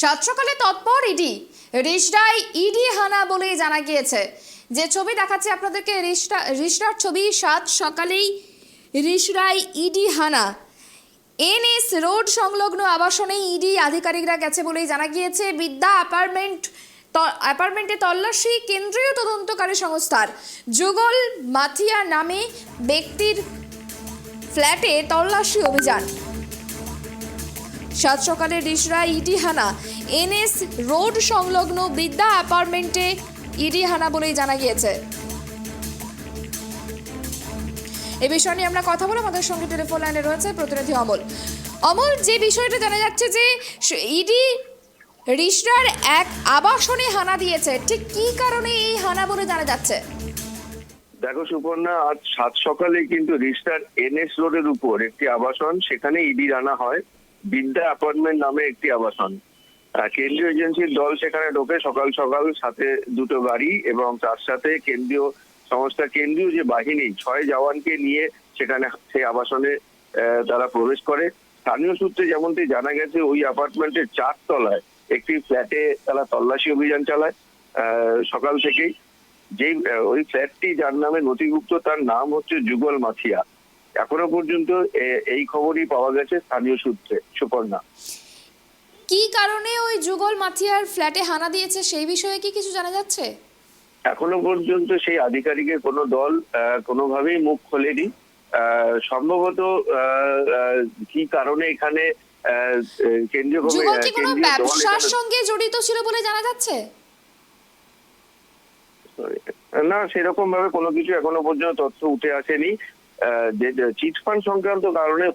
সাত সকালে তৎপর ইডি রিশডায় ইডি হানা বলে জানা গিয়েছে। যে ছবি দেখাচ্ছে আপনাদেরকে রিশডা রিশডার ছবি সাত সকালেই রিশরায় ইডি হানা। এনএস রোড সংলগ্ন আবাসনে ইডি আধিকারিকরা গেছে বলেই জানা গিয়েছে। বিদ্যা অ্যাপার্টমেন্ট অ্যাপার্টমেন্টে তল্লাশি কেন্দ্রীয় তদন্তকারী সংস্থার। যুগল মাথিয়া নামে ব্যক্তির ফ্ল্যাটে তল্লাশি অভিযান। সাত সকালে রিসরা ইডি হানা এনএস রোড সংলগ্ন বিদ্যা অ্যাপার্টমেন্টে ইডি হানা বলেই জানা গিয়েছে। এ বিষয় নিয়ে আমরা কথা বলে আমাদের সঙ্গে টেলিফোন লাইনে রয়েছে প্রতিনিধি অমল। অমল, যে বিষয়টা জানা যাচ্ছে যে ইডি রিসরার এক আবাসনে হানা দিয়েছে, ঠিক কি কারণে এই হানা বলে জানা যাচ্ছে? দেখো সুপর্ণা, আজ সাত সকালে কিন্তু রিস্টার এনএস রোডের উপর একটি আবাসন, সেখানে ইডি আনা হয়। বিদ্যা অ্যাপার্টমেন্ট নামে একটি আবাসন। কেন্দ্রীয় এজেন্সির দল সেখানে ঢোকে সকাল সকাল সাথে দুটো গাড়ি এবং তার সাথে কেন্দ্রীয় সংস্থা কেন্দ্রীয় যে বাহিনী, ছয় জওয়ানকে নিয়ে সেখানে সেই আবাসনে তারা প্রবেশ করে। স্থানীয় সূত্রে যেমনটি জানা গেছে, ওই অ্যাপার্টমেন্টের চার তলায় একটি ফ্ল্যাটে তারা তল্লাশি অভিযান চালায় সকাল থেকেই। যে ওই ফ্ল্যাটটি যার নামে নথিভুক্ত, তার নাম হচ্ছে যুগল মাথিয়া এখনও পর্যন্ত এই খবরই পাওয়া গেছে স্থানীয় সূত্রে সুপর্ণা। কী কারণে ওই যুগল মাথিয়ার ফ্ল্যাটে হানা দিয়েছে সেই বিষয়ে কি কিছু জানা যাচ্ছে? এখনও পর্যন্ত সেই আধিকারিকের কোনো দল কোনোভাবেই মুখ খোলেনি। সম্ভবত কি কারণে এখানে কেন্দ্রীয় কোনো ব্যবসার সঙ্গে জড়িত ছিল বলে জানা যাচ্ছে? না সেরকম ভাবে কোনো কিছু এখনও পর্যন্ত তথ্য উঠে আসেনি। যে চিটফান্ড সংক্রান্ত কারণে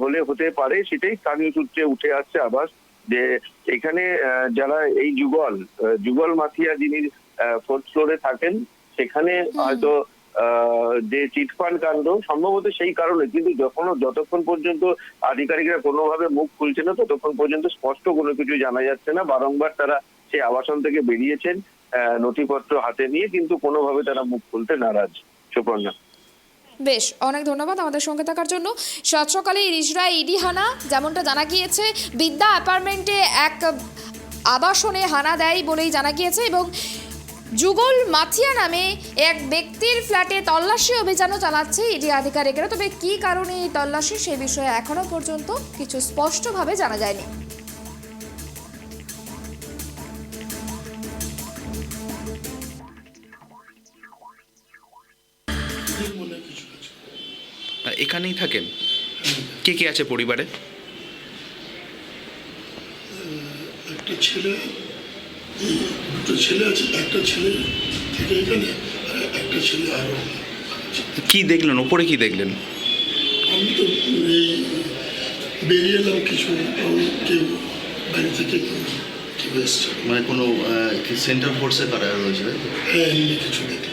হলে- হতে পারে সেটাই স্থানীয় সূত্রে উঠে আসছে আবার যে এখানে যারা এই যুগল যুগল মাথিয়া যিনি ফোর্থ ফ্লোরে থাকেন সেখানে হয়তো যে চিটফান্ড কাণ্ড সম্ভবত সেই কারণে কিন্তু যখন যতক্ষণ পর্যন্ত আধিকারিকরা কোনোভাবে মুখ খুলছে না ততক্ষণ পর্যন্ত স্পষ্ট কোনো কিছু জানা যাচ্ছে না। বারংবার তারা সেই আবাসন থেকে বেরিয়েছেন আহ, নথিপত্র হাতে নিয়ে কিন্তু কোনোভাবে তারা মুখ খুলতে নারাজ। সুপর্ণা। বেশ, অনেক ধন্যবাদ আমাদের সঙ্গে থাকার জন্য। সাত সকালে রিজরা ইডি হানা, যেমনটা জানা গিয়েছে, বিদ্যা অ্যাপার্টমেন্টে এক আবাসনে হানা দেয় বলেই জানা গিয়েছে এবং যুগল মাথিয়া নামে এক ব্যক্তির ফ্ল্যাটে তল্লাশি অভিযানও চালাচ্ছে ইডি আধিকারিকেরা। তবে কী কারণে এই তল্লাশি সে বিষয়ে এখনও পর্যন্ত কিছু স্পষ্টভাবে জানা যায়নি। এখানেই থাকেন? কে কে আছে পরিবারে? একটা ছেলে দুটো ছেলে আছে একটা ছেলে থেকে এখানে আর একটা ছেলে আরও আছে। কি দেখলেন? ওপরে কি দেখলেন? আমি তো এই বেরিয়ে এলাম কিছু কেউ বাড়ি থেকে কেউ কেউ এসছে। মানে কোনো সেন্টার ফোর্সে কারা রয়েছে হ্যাঁ এমনি কিছু দেখলাম।